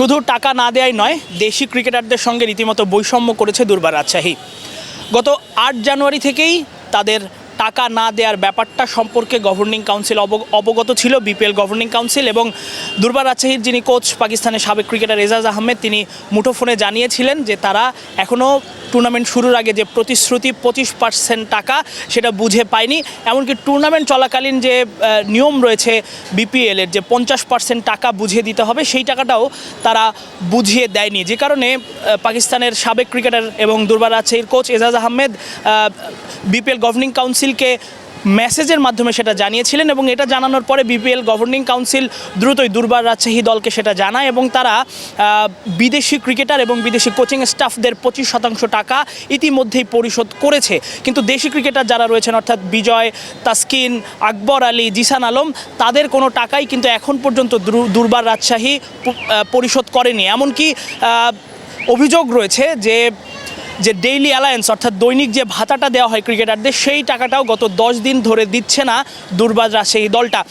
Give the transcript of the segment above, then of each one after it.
শুধু টাকা না দেয়াই নয়, দেশি ক্রিকেটারদের সঙ্গে রীতিমতো বৈষম্য করেছে দুর্বার রাজশাহী। গত আট জানুয়ারি থেকেই তাদের টাকা না দেওয়ার ব্যাপারটা সম্পর্কে গভর্নিং কাউন্সিল অব- অবগত ছিল বিপিএল গভর্নিং কাউন্সিল এবং দুর্বার রাজশাহীর যিনি কোচ পাকিস্তানের সাবেক ক্রিকেটার এজাজ আহমেদ, তিনি মুঠোফোনে জানিয়েছিলেন যে তারা এখনও টুর্নামেন্ট শুরুর আগে যে প্রতিশ্রুতি, পঁচিশ পার্সেন্ট টাকা, সেটা বুঝে পায়নি। এমনকি টুর্নামেন্ট চলাকালীন যে নিয়ম রয়েছে বিপিএলের যে পঞ্চাশ পার্সেন্ট টাকা বুঝিয়ে দিতে হবে, সেই টাকাটাও তারা বুঝিয়ে দেয়নি। যে কারণে পাকিস্তানের সাবেক ক্রিকেটার এবং দুর্বার রাজশাহীর coach Ejaz Ahmed BPL governing কাউন্সিলকে মেসেজের মাধ্যমে সেটা জানিয়েছিলেন এবং এটা জানানোর পরে বিপিএল গভর্নিং কাউন্সিল দ্রুতই দুর্বার রাজশাহী দলকে সেটা জানায় এবং তারা বিদেশি ক্রিকেটার এবং বিদেশি কোচিং স্টাফদের পঁচিশ শতাংশ টাকা ইতিমধ্যেই পরিশোধ করেছে। কিন্তু দেশি ক্রিকেটার যারা রয়েছেন, অর্থাৎ বিজয়, তাসকিন, আকবর আলী, জিসান আলম, তাদের কোনো টাকাই কিন্তু এখন পর্যন্ত দুর্বার রাজশাহী পরিশোধ করেনি। এমনকি অভিযোগ রয়েছে যে যে ডেইলি অ্যালায়েন্স অর্থাৎ দৈনিক যে ভাতাটা দেওয়া হয় ক্রিকেটারদের, সেই টাকাটাও গত দশ দিন ধরে দিচ্ছে না দুর্বাজরা সেই দলটা।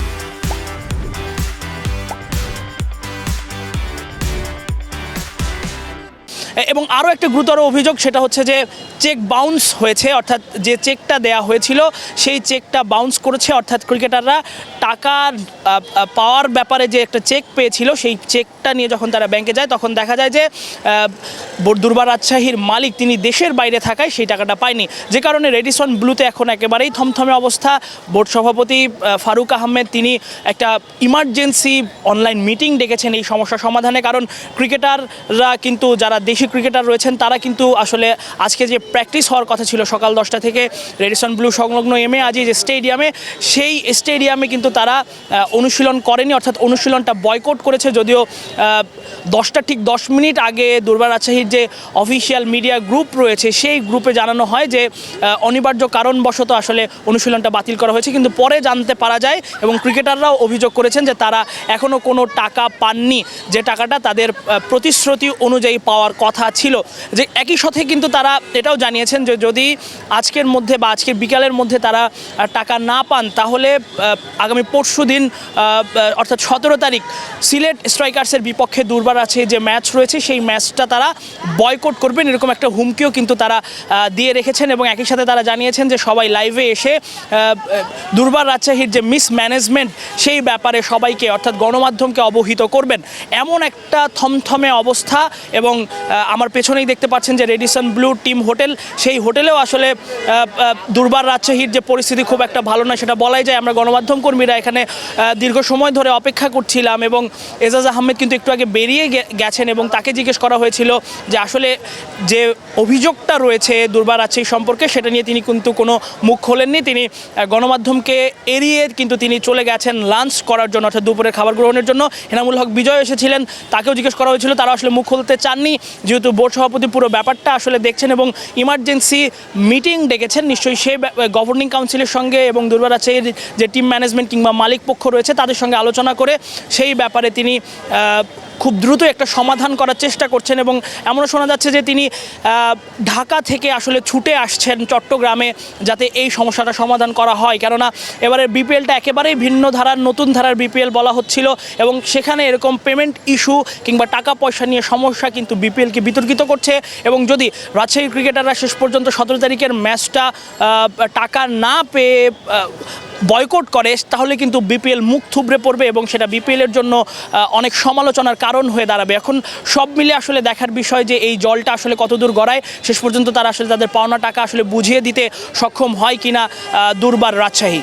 এবং আরও একটা গুরুতর অভিযোগ, সেটা হচ্ছে যে চেক বাউন্স হয়েছে অর্থাৎ যে চেকটা দেয়া হয়েছিল সেই চেকটা বাউন্স করেছে অর্থাৎ ক্রিকেটাররা আহ, পাওয়ার ব্যাপারে যে একটা চেক পেয়েছিল সেই চেকটা নিয়ে যখন তারা ব্যাংকে যায় তখন দেখা যায় যে দুর্বার রাজশাহীর মালিক তিনি দেশের বাইরে থাকায় সেই টাকাটা পায়নি। যে কারণে রেডিসন ব্লুতে এখন একেবারেই থমথমে অবস্থা। বোর্ড সভাপতি ফারুক আহমেদ তিনি একটা ইমার্জেন্সি অনলাইন মিটিং ডেকেছেন এই সমস্যা সমাধানে। কারণ ক্রিকেটাররা কিন্তু যারা দেশি ক্রিকেটার রয়েছেন তারা কিন্তু আসলে আজকে যে প্র্যাকটিস হওয়ার কথা ছিল সকাল দশটা থেকে রেডিসন ব্লু সংলগ্ন এমএ আজি যে স্টেডিয়ামে, সেই স্টেডিয়ামে কিন্তু তারা অনুশীলন করেনি, অর্থাৎ অনুশীলনটা বয়কট করেছে, যদিও দশটা ঠিক দশ মিনিট আগে দুর্বার রাজশাহীর যে অফিসিয়াল মিডিয়া গ্রুপ রয়েছে, সেই গ্রুপে জানানো হয় যে অনিবার্য কারণবশত আসলে অনুশীলনটা বাতিল করা হয়েছে, কিন্তু পরে জানতে পারা যায় এবং ক্রিকেটাররাও অভিযোগ করেছেন যে তারা এখনও কোনো টাকা পাননি। যে টাকাটা তাদের প্রতিশ্রুতি অনুযায়ী পাওয়ার কথা ছিল। যে একই সাথে কিন্তু তারা এটাও জানিয়েছেন যে যদি আজকের মধ্যে বা আজকের বিকালের মধ্যে তারা টাকা না পান, তাহলে আগামী পরশু দিন অর্থাৎ সতেরো তারিখ সিলেট স্ট্রাইকার্সের বিপক্ষে দুর্বার আছে যে ম্যাচ রয়েছে, সেই ম্যাচটা তারা বয়কট করবেন এরকম একটা হুমকিও কিন্তু তারা দিয়ে রেখেছেন এবং একই সাথে তারা জানিয়েছেন যে সবাই লাইভে এসে দুর্বার রাজশাহীর যে মিসম্যানেজমেন্ট সেই ব্যাপারে সবাইকে অর্থাৎ গণমাধ্যমকে অবহিত করবেন। এমন একটা থমথমে অবস্থা এবং আমার পেছনেই দেখতে পাচ্ছেন যে রেডিসন ব্লু টিম হোটেল সেই হোটেলেও আসলে দুর্বার রাজশাহীর যে পরিস্থিতি খুব একটা ভালো না সেটা বলাই যায়। আমরা গণমাধ্যম কর্মীরা এখানে দীর্ঘ সময় ধরে অপেক্ষা করছিলাম এবং এজাজ আহমেদ কিন্তু একটু আগে বেরিয়ে গেছেন এবং তাকে জিজ্ঞেস করা হয়েছিল যে আসলে যে অভিযোগটা রয়েছে দুর্বার রাজশাহী সম্পর্কে সেটা নিয়ে তিনি কিন্তু কোনো মুখ খোলেননি। তিনি গণমাধ্যমকে এড়িয়ে কিন্তু তিনি চলে গেছেন লাঞ্চ করার জন্য অর্থাৎ দুপুরে খাবার গ্রহণের জন্য। হেনামুল হক বিজয় এসেছিলেন, তাকেও জিজ্ঞেস করা হয়েছিল, তারা আসলে মুখ খুলতে চাননি। যেহেতু বোর্ড সভাপতি পুরো ব্যাপারটা আসলে দেখছেন এবং ইমার্জেন্সি মিটিং ডেকেছেন। নিশ্চয়ই সেই গভর্নিং কাউন্সিলের সঙ্গে এবং দুর্বার রাজশাহীর যে টিম ম্যানেজমেন্ট কিংবা মালিক পক্ষ রয়েছে, তাদের সঙ্গে আলোচনা করে সেই ব্যাপারে তিনি খুব দ্রুত একটা সমাধান করার চেষ্টা করছেন এবং এমনও শোনা যাচ্ছে যে তিনি ঢাকা থেকে আসলে ছুটে আসছেন চট্টগ্রামে যাতে এই সমস্যাটা সমাধান করা হয়। কেননা এবারে বিপিএলটা একেবারেই ভিন্ন ধারার, নতুন ধারার বিপিএল বলা হচ্ছিল এবং সেখানে এরকম পেমেন্ট ইস্যু কিংবা টাকা পয়সা নিয়ে সমস্যা কিন্তু বিপিএলকে বিতর্কিত করছে এবং যদি রাজশাহী ক্রিকেটাররা শেষ পর্যন্ত সতেরো তারিখের ম্যাচটা টাকা না পেয়ে বয়কট করে, তাহলে কিন্তু বিপিএল মুখ থুবড়ে পড়বে এবং সেটা বিপিএলের জন্য অনেক সমালোচনার কারণ হয়ে দাঁড়াবে। এখন সব মিলে আসলে দেখার বিষয় যে এই জলটা আসলে কতদূর গড়ায়, শেষ পর্যন্ত তারা আসলে তাদের পাওনা টাকা আসলে বুঝিয়ে দিতে সক্ষম হয় কিনা দুর্বার রাজশাহী।